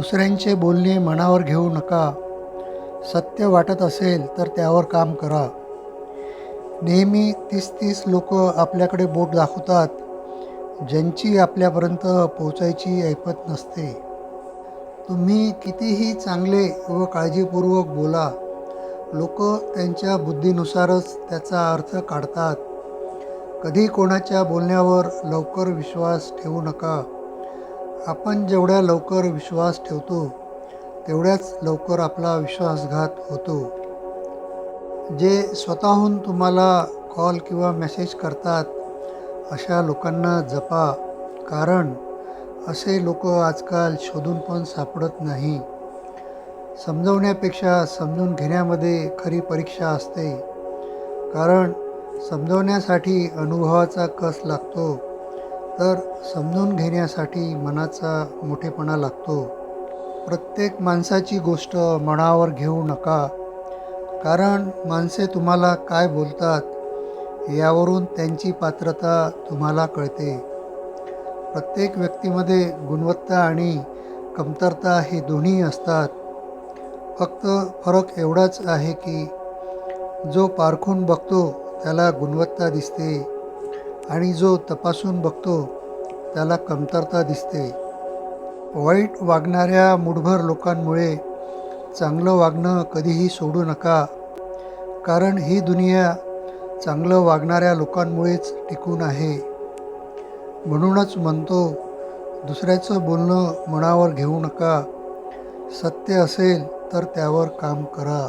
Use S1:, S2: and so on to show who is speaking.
S1: दुसऱ्यांचे बोलणे मनावर घेऊ नका. सत्य वाटत असेल तर त्यावर काम करा. नेहमी तीस तीस लोक आपल्याकडे बोट दाखवतात. ज्यांची आपल्यापर्यंत पोचायची ऐपत नसते. तुम्ही कितीही चांगले व काळजीपूर्वक बोला. लोक त्यांच्या बुद्धीनुसारच त्याचा अर्थ काढतात. कधी कोणाच्या बोलण्यावर लवकर विश्वास ठेवू नका. आपण जेवढ्या लवकर विश्वास ठेवतो तेवढ्याच लवकर आपला विश्वासघात होतो. जे स्वतःहून तुम्हाला कॉल किंवा मेसेज करतात अशा लोकांना जपा. कारण असे लोक आजकाल शोधून पण सापडत नाही. समजवण्यापेक्षा समजून घेण्यामध्ये खरी परीक्षा असते. कारण समजवण्यासाठी अनुभवाचा कस लागतो? तर समजून घेण्यासाठी मनाचा मोठेपणा लागतो. प्रत्येक माणसाची गोष्ट मनावर घेऊ नका. कारण माणसे तुम्हाला काय बोलतात यावरून त्यांची पात्रता तुम्हाला कळते. प्रत्येक व्यक्तीमध्ये गुणवत्ता आणि कमतरता हे दोन्ही असतात. फक्त फरक एवढाच आहे की जो पारखून बघतो त्याला गुणवत्ता दिसते. आणि जो तपासून बघतो त्याला कमतरता दिसते. वाईट वागणाऱ्या मुठभर लोकांमुळे चांगलं वागणं कधीही सोडू नका. कारण ही दुनिया चांगलं वागणाऱ्या लोकांमुळेच टिकून आहे. म्हणूनच म्हणतो दुसऱ्याचं बोलणं मनावर घेऊ नका. सत्य असेल तर त्यावर काम करा.